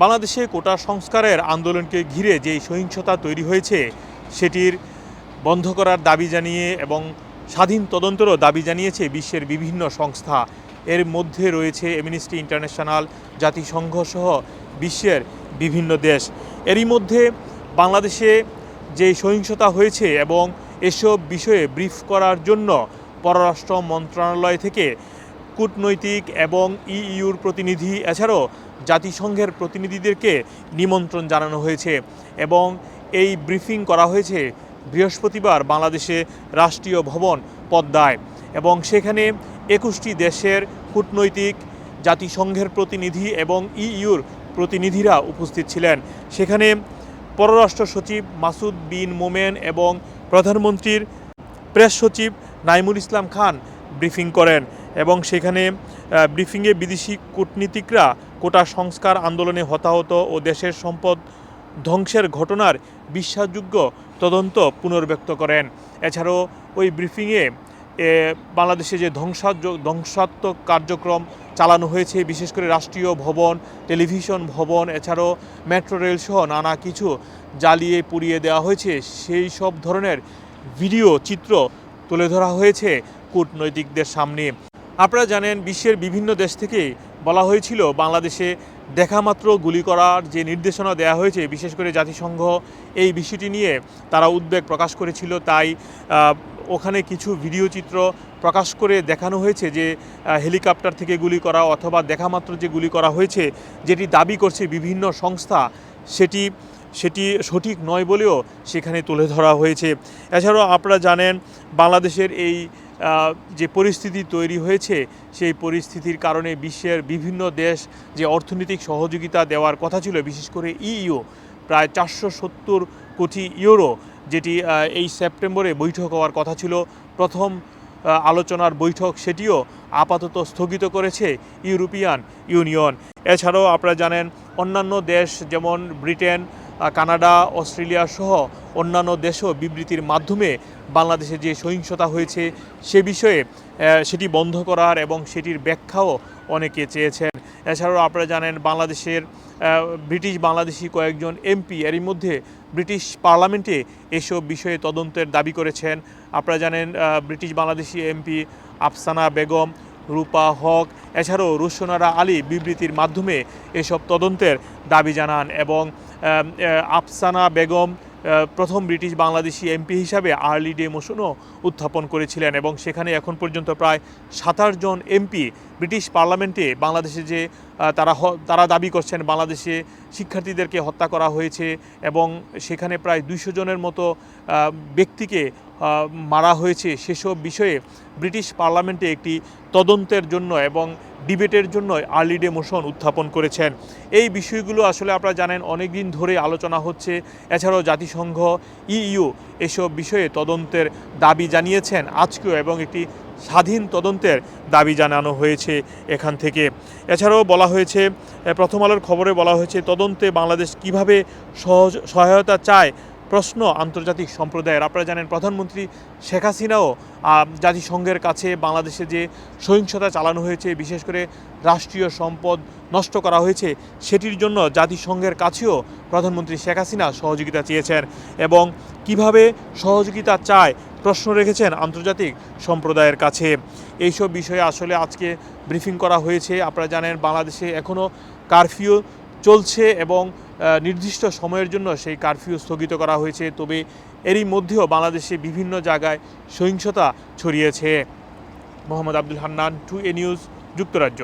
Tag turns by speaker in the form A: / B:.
A: বাংলাদেশে কোটা সংস্কারের আন্দোলনকে ঘিরে যে সহিংসতা তৈরি হয়েছে, সেটির বন্ধ করার দাবি জানিয়ে এবং স্বাধীন তদন্তেরও দাবি জানিয়েছে বিশ্বের বিভিন্ন সংস্থা। এর মধ্যে রয়েছে এমনিস্ট্রি ইন্টারন্যাশনাল জাতিসংঘ সহ বিশ্বের বিভিন্ন দেশ। এরই মধ্যে বাংলাদেশে যে সহিংসতা হয়েছে এবং এসব বিষয়ে ব্রিফ করার জন্য পররাষ্ট্র মন্ত্রণালয় থেকে কূটনৈতিক এবং ইইউর প্রতিনিধি, এছাড়াও জাতিসংঘের প্রতিনিধিদেরকে নিমন্ত্রণ জানানো হয়েছে এবং এই ব্রিফিং করা হয়েছে বৃহস্পতিবার বাংলাদেশে রাষ্ট্রীয় ভবন পদ্মায় এবং সেখানে একুশটি দেশের কূটনৈতিক, জাতিসংঘের প্রতিনিধি এবং ইইউর প্রতিনিধিরা উপস্থিত ছিলেন। সেখানে পররাষ্ট্র সচিব মাসুদ বিন মোমেন এবং প্রধানমন্ত্রীর প্রেস সচিব নাইমুল ইসলাম খান ব্রিফিং করেন এবং সেখানে ব্রিফিংয়ে বিদেশি কূটনীতিকরা কোটা সংস্কার আন্দোলনে হতাহত ও দেশের সম্পদ ধ্বংসের ঘটনার বিশ্বাসযোগ্য তদন্ত পুনর্ব্যক্ত করেন। এছাড়াও ওই ব্রিফিংয়ে বাংলাদেশে যে ধ্বংসায ধ্বংসাত্মক কার্যক্রম চালানো হয়েছে, বিশেষ করে রাষ্ট্রীয় ভবন, টেলিভিশন ভবন, এছাড়াও মেট্রো রেল সহ নানা কিছু জ্বালিয়ে পুড়িয়ে দেওয়া হয়েছে, সেই সব ধরনের ভিডিও, চিত্র তুলে ধরা হয়েছে কূটনৈতিকদের সামনে। আপনারা জানেন, বিশ্বের বিভিন্ন দেশ থেকে বলা হয়েছিল, বাংলাদেশে দেখামাত্র গুলি করার যে নির্দেশনা দেয়া হয়েছে, বিশেষ করে জাতিসংঘ এই বিষয়টি নিয়ে তারা উদ্বেগ প্রকাশ করেছিল। তাই ওখানে কিছু ভিডিও চিত্র প্রকাশ করে দেখানো হয়েছে যে হেলিকপ্টার থেকে গুলি করা অথবা দেখামাত্র যে গুলি করা হয়েছে, যেটি দাবি করছে বিভিন্ন সংস্থা, সেটি সেটি সঠিক নয় বলেও সেখানে তুলে ধরা হয়েছে। এছাড়াও আপনারা জানেন, বাংলাদেশের এই যে পরিস্থিতি তৈরি হয়েছে, সেই পরিস্থিতির কারণে বিশ্বের বিভিন্ন দেশ যে অর্থনৈতিক সহযোগিতা দেওয়ার কথা ছিল, বিশেষ করে ইইউ, প্রায় চারশো সত্তর কোটি ইউরো, যেটি এই সেপ্টেম্বরে বৈঠক হওয়ার কথা ছিল। প্রথম আলোচনার বৈঠক সেটিও আপাতত স্থগিত করেছে ইউরোপিয়ান ইউনিয়ন। এছাড়াও আপনারা জানেন, অন্যান্য দেশ যেমন ব্রিটেন কানাডা, অস্ট্রেলিয়া সহ অন্যান্য দেশও বিবৃতির মাধ্যমে বাংলাদেশে যে সহিংসতা হয়েছে সে বিষয়ে সেটি বন্ধ করার এবং সেটির ব্যাখ্যাও অনেকে চেয়েছেন। এছাড়াও আপনারা জানেন বাংলাদেশের ব্রিটিশ বাংলাদেশি কয়েকজন এমপি এরই মধ্যে ব্রিটিশ পার্লামেন্টে এসব বিষয়ে তদন্তের দাবি করেছেন। আপনারা জানেন ব্রিটিশ বাংলাদেশি এমপি আফসানা বেগম রূপা হক, এছাড়াও রুশনারা আলী বিবৃতির মাধ্যমে এসব তদন্তের দাবি জানান এবং আফসানা বেগম প্রথম ব্রিটিশ বাংলাদেশি এমপি হিসাবে আর্লি ডে মোশনও উত্থাপন করেছিলেন এবং সেখানে এখন পর্যন্ত প্রায় সাতাশ জন এমপি ব্রিটিশ পার্লামেন্টে বাংলাদেশে যে তারা তারা দাবি করছেন বাংলাদেশে শিক্ষার্থীদেরকে হত্যা করা হয়েছে এবং সেখানে প্রায় দুইশো জনের মতো ব্যক্তিকে মারা হয়েছে সেসব বিষয়ে ব্রিটিশ পার্লামেন্টে একটি তদন্তের জন্য এবং ডিবেটের জন্য আর্লি ডে মোশন উত্থাপন করেছেন। এই বিষয়গুলো আসলে আপনারা জানেন অনেক দিন ধরে আলোচনা হচ্ছে। এছাড়াও জাতিসংঘ, ইইউ এসব বিষয়ে তদন্তের দাবি জানিয়েছেন। আজকেও এবং একটি স্বাধীন তদন্তের দাবি জানানো হয়েছে এখান থেকে। এছাড়াও বলা হয়েছে প্রথম আলোর খবরে বলা হয়েছে, তদন্তে বাংলাদেশ কীভাবে সহজ, সহায়তা চায় প্রশ্ন আন্তর্জাতিক সম্প্রদায়ের। আপনারা জানেন প্রধানমন্ত্রী শেখ হাসিনাও জাতিসংঘের কাছে বাংলাদেশে যে সহিংসতা চালানো হয়েছে, বিশেষ করে রাষ্ট্রীয় সম্পদ নষ্ট করা হয়েছে, সেটির জন্য জাতিসংঘের কাছেও প্রধানমন্ত্রী শেখ হাসিনা সহযোগিতা চেয়েছেন এবং কীভাবে সহযোগিতা চায় প্রশ্ন রেখেছেন আন্তর্জাতিক সম্প্রদায়ের কাছে। এইসব বিষয়ে আসলে আজকে ব্রিফিং করা হয়েছে। আপনারা জানেন বাংলাদেশে এখনও কারফিউ চলছে এবং নির্দিষ্ট সময়ের জন্য সেই কারফিউ স্থগিত করা হয়েছে। তবে এরই মধ্যেও বাংলাদেশে বিভিন্ন জায়গায় সহিংসতা ছড়িয়েছে। মোহাম্মদ আব্দুল হান্নান, টু এ নিউজ, যুক্তরাজ্য।